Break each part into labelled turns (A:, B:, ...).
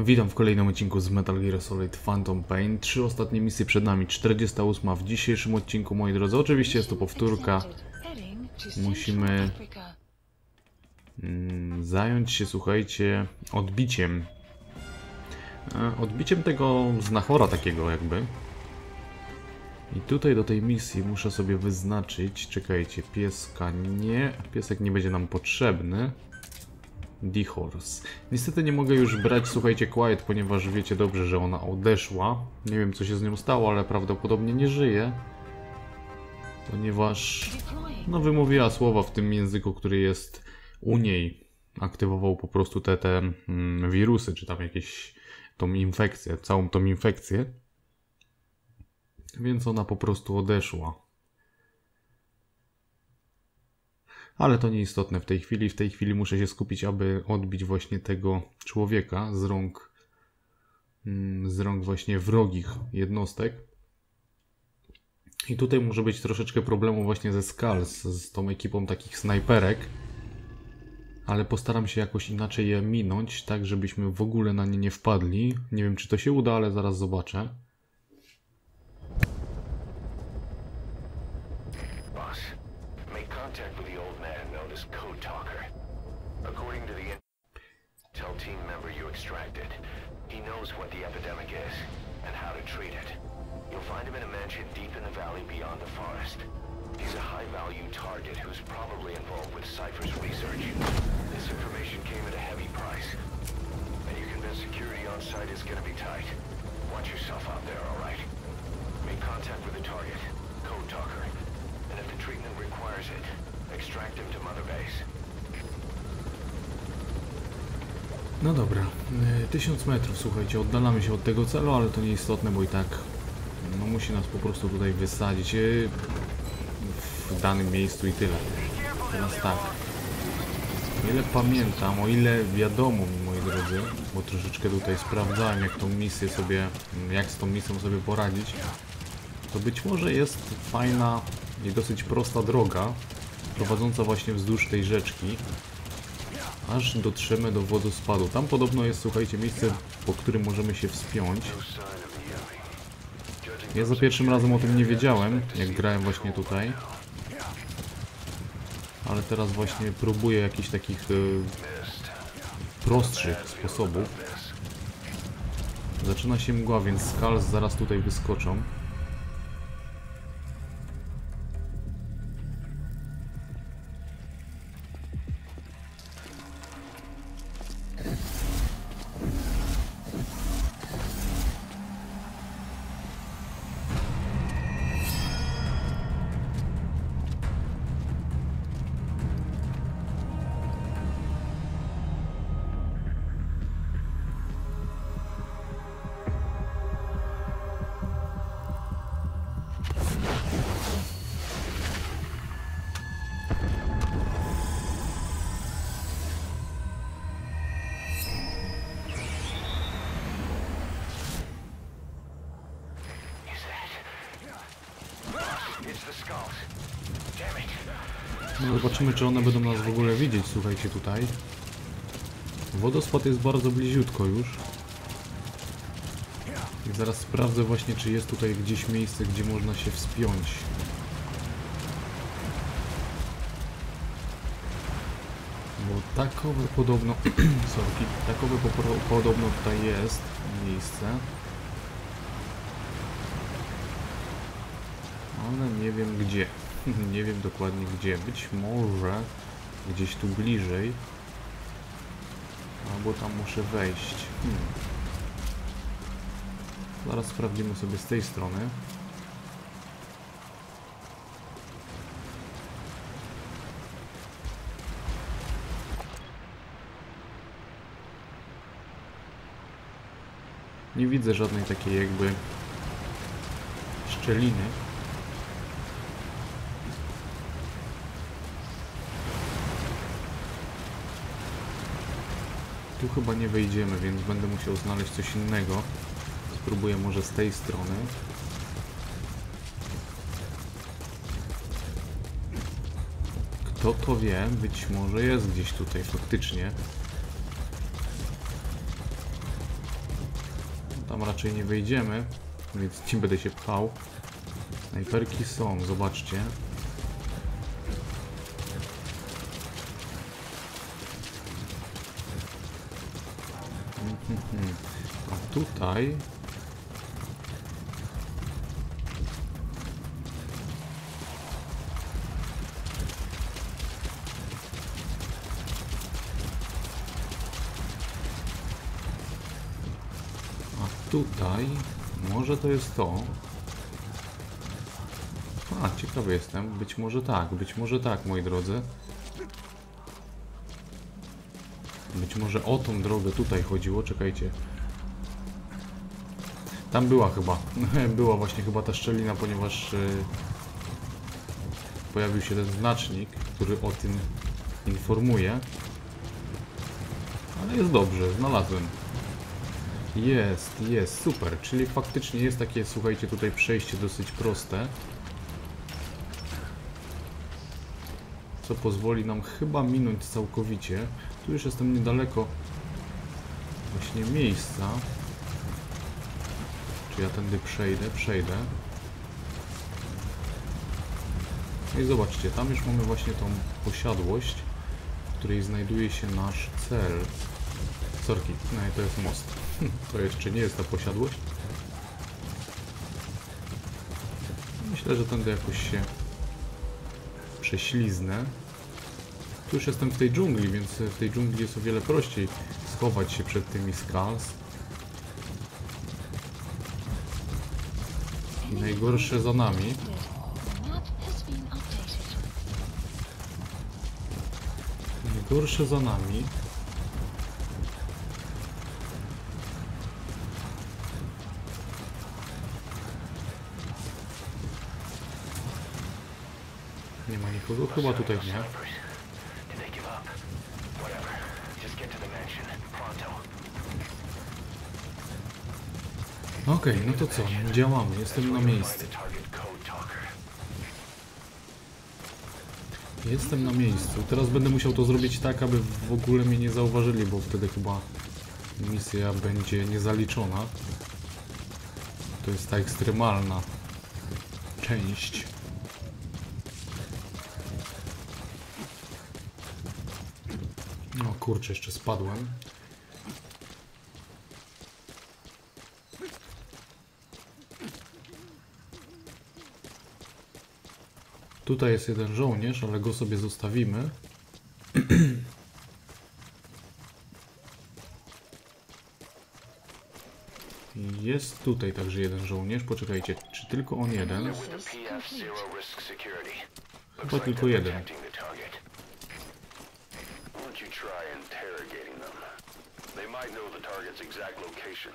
A: Witam w kolejnym odcinku z Metal Gear Solid Phantom Pain. Trzy ostatnie misje przed nami, 48 w dzisiejszym odcinku, moi drodzy. Oczywiście jest to powtórka. Musimy mm, zająć się, słuchajcie, odbiciem. E, Odbiciem tego znachora takiego jakby. I tutaj do tej misji muszę sobie wyznaczyć, czekajcie, pieska nie, piesek nie będzie nam potrzebny. D-Horse. Niestety nie mogę już brać, słuchajcie, Quiet, ponieważ wiecie dobrze, że ona odeszła. Nie wiem, co się z nią stało, ale prawdopodobnie nie żyje. Ponieważ, no, wymówiła słowa w tym języku, który jest u niej. Aktywował po prostu te, te mm, wirusy, czy tam jakieś, tą infekcję, całą tą infekcję. Więc ona po prostu odeszła. Ale to nieistotne w tej chwili. W tej chwili muszę się skupić, aby odbić właśnie tego człowieka z rąk, mm, z rąk właśnie wrogich jednostek. I tutaj może być troszeczkę problemu właśnie ze Skulls, z tą ekipą takich snajperek. Ale postaram się jakoś inaczej je minąć, tak żebyśmy w ogóle na nie nie wpadli. Nie wiem czy to się uda, ale zaraz zobaczę.
B: According to the team member you extracted, he knows what the epidemic is and how to treat it. You'll find him in a mansion deep in the valley beyond the forest. He's a high-value target who's probably involved with Cypher's research. This information came at a heavy price, and you convinced security on site is gonna be tight. Watch yourself out there, all right? Make contact with the target, Code Talker, and if the treatment requires it, extract him to Mother Base.
A: No dobra, y, 1000 metrów, słuchajcie, oddalamy się od tego celu, ale to nieistotne, bo i tak no, musi nas po prostu tutaj wysadzić y, w danym miejscu i tyle. Teraz tak. O ile pamiętam, o ile wiadomo mi, moi drodzy, bo troszeczkę tutaj sprawdzałem, jak tą misję sobie, jak z tą misją sobie poradzić, to być może jest fajna i dosyć prosta droga, prowadząca właśnie wzdłuż tej rzeczki, aż dotrzemy do wodospadu. Tam podobno jest, słuchajcie, miejsce, po którym możemy się wspiąć. Ja za pierwszym razem o tym nie wiedziałem, jak grałem właśnie tutaj. Ale teraz właśnie próbuję jakichś takich y, prostszych sposobów. Zaczyna się mgła, więc Skulls zaraz tutaj wyskoczą. Zobaczymy, czy one będą nas w ogóle widzieć, słuchajcie, tutaj. Wodospad jest bardzo bliziutko już. I zaraz sprawdzę właśnie, czy jest tutaj gdzieś miejsce, gdzie można się wspiąć. Bo takowe podobno... sorki, takowe podobno tutaj jest miejsce. Ale nie wiem gdzie. nie wiem dokładnie gdzie. Być może gdzieś tu bliżej. Albo tam muszę wejść. Hmm. Zaraz sprawdzimy sobie z tej strony. Nie widzę żadnej takiej jakby szczeliny. Tu chyba nie wejdziemy, więc będę musiał znaleźć coś innego. Spróbuję może z tej strony. Kto to wie? Być może jest gdzieś tutaj faktycznie. Tam raczej nie wejdziemy, więc nie będę się pchał. Snajperki są, zobaczcie. A tutaj A tutaj może to jest to. A, ciekawy jestem. Być może tak, być może tak, moi drodzy. Być może o tą drogę tutaj chodziło, czekajcie. Tam była chyba. Była właśnie chyba ta szczelina, ponieważ e, pojawił się ten znacznik, który o tym informuje. Ale jest dobrze, znalazłem. Jest, jest, super. Czyli faktycznie jest takie, słuchajcie, tutaj przejście dosyć proste. Co pozwoli nam chyba minąć całkowicie. Tu już jestem niedaleko właśnie miejsca. Czy ja tędy przejdę? Przejdę. No i zobaczcie, tam już mamy właśnie tą posiadłość, w której znajduje się nasz cel. Sorki, no i to jest most. To jeszcze nie jest ta posiadłość. Myślę, że tędy jakoś się prześliznę. Tu już jestem w tej dżungli, więc w tej dżungli jest o wiele prościej schować się przed tymi skulls. I najgorsze za nami. Najgorsze za nami. Nie ma nikogo? Chyba tutaj nie. Okej, no to co? Działamy. Jestem na miejscu. Jestem na miejscu. Teraz będę musiał to zrobić tak, aby w ogóle mnie nie zauważyli, bo wtedy chyba misja będzie niezaliczona. To jest ta ekstremalna część. No kurczę, jeszcze spadłem. Tutaj jest jeden żołnierz, ale go sobie zostawimy. Jest tutaj także jeden żołnierz. Poczekajcie, czy tylko on jeden? Chyba tylko jeden.
B: They might know the target's exact location.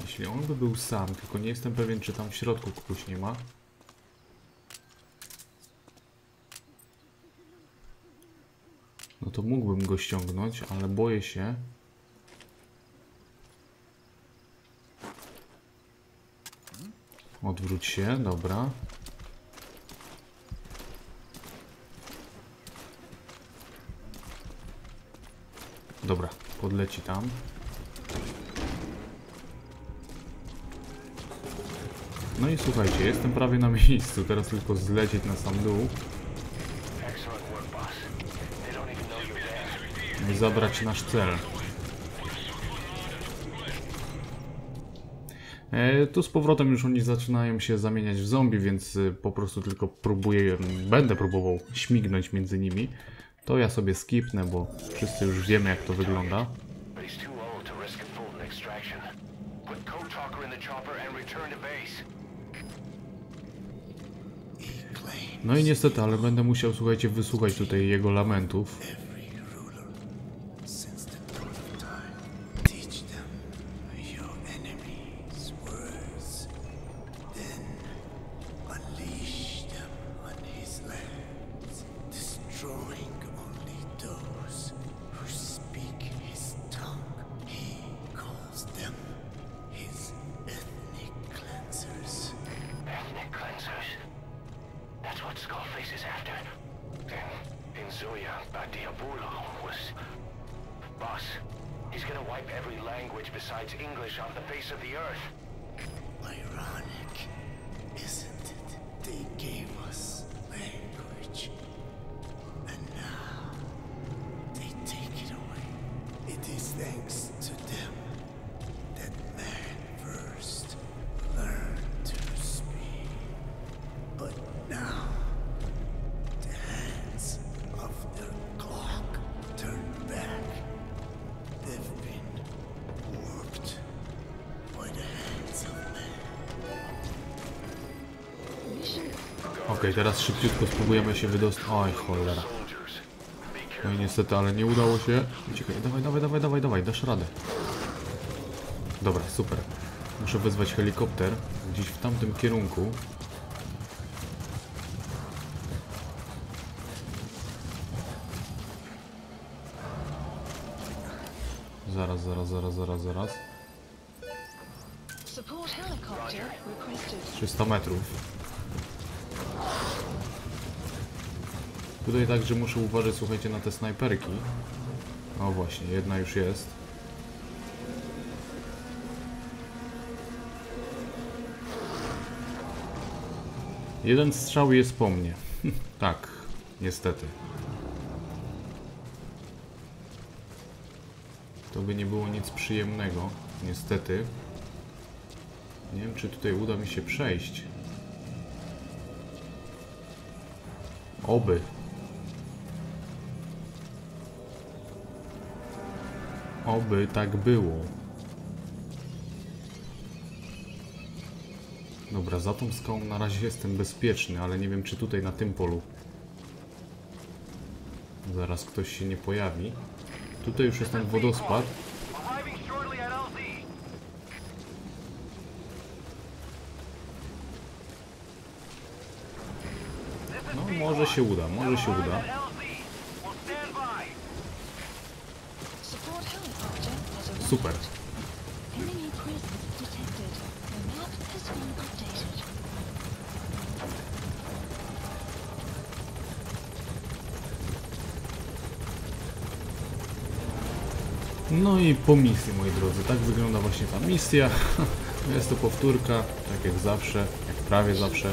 A: Jeśli on by był sam, tylko nie jestem pewien, czy tam w środku kogoś nie ma. No to mógłbym go ściągnąć, ale boję się. Odwróć się, dobra. Dobra, podleci tam. No i słuchajcie, jestem prawie na miejscu, teraz tylko zlecieć na sam dół
B: there.
A: i zabrać nasz cel. E, tu z powrotem już oni zaczynają się zamieniać w zombie, więc y, po prostu tylko próbuję, będę próbował śmignąć między nimi. To ja sobie skipnę, bo wszyscy już wiemy jak to wygląda. No i niestety, ale będę musiał, słuchajcie, wysłuchać tutaj jego lamentów.
B: In Zoya, Badiabulo was... Boss, he's gonna wipe every language besides English off the face of the earth.
C: Ironic, isn't it? They gave
A: Okej, teraz szybciutko spróbujemy się wydostać. Oj, cholera. No i niestety, ale nie udało się. Uciekaj, dawaj, dawaj, dawaj, dawaj, dawaj, dasz radę. Dobra, super. Muszę wezwać helikopter gdzieś w tamtym kierunku. Zaraz, zaraz, zaraz, zaraz, zaraz.
D: support helicopter requested.
A: 300 metrów. Tutaj także muszę uważać, słuchajcie, na te snajperki. O właśnie, jedna już jest. Jeden strzał jest po mnie. tak, niestety. To by nie było nic przyjemnego, niestety. Nie wiem, czy tutaj uda mi się przejść. Oby. Oby tak było. Dobra, za tą skałą na razie jestem bezpieczny, ale nie wiem, czy tutaj na tym polu zaraz ktoś się nie pojawi. Tutaj już jest ten wodospad. No, może się uda, może się uda.
D: Updated.
A: No i po misji, moi drodzy, tak wygląda właśnie ta misja. Jest to powtórka, tak jak zawsze, jak prawie zawsze.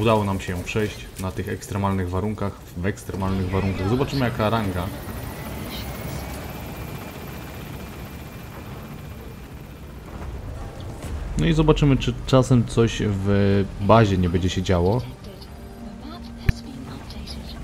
A: Udało nam się ją przejść na tych ekstremalnych warunkach, w ekstremalnych warunkach. Zobaczymy jaka ranga. No i zobaczymy, czy czasem coś w bazie nie będzie się działo.
D: Detected. The map has been updated.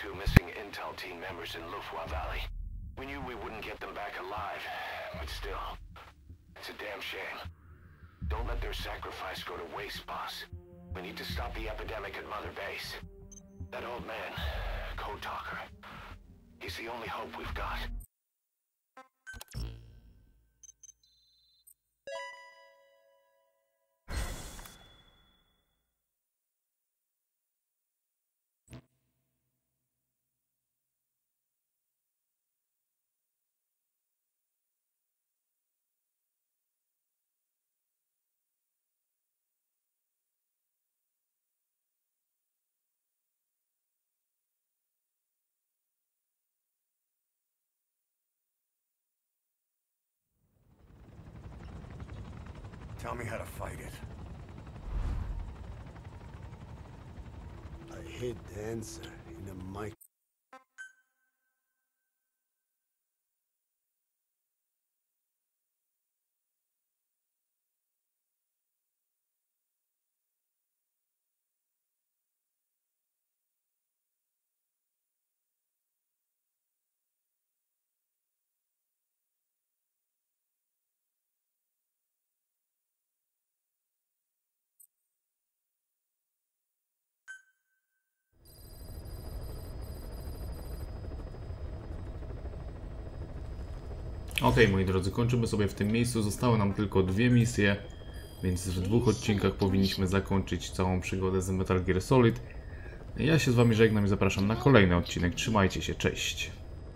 B: Two missing intel team members in Lufwa Valley. We knew we wouldn't get them back alive, but still, it's a damn shame. Don't let their sacrifice go to waste, boss. We need to stop the epidemic at Mother Base. That old man, Code Talker, he's the only hope we've got.
C: Tell me how to fight it. I hid the answer in a mic.
A: Okej, moi drodzy, kończymy sobie w tym miejscu. Zostały nam tylko dwie misje, więc w dwóch odcinkach powinniśmy zakończyć całą przygodę z Metal Gear Solid. Ja się z Wami żegnam i zapraszam na kolejny odcinek. Trzymajcie się, cześć.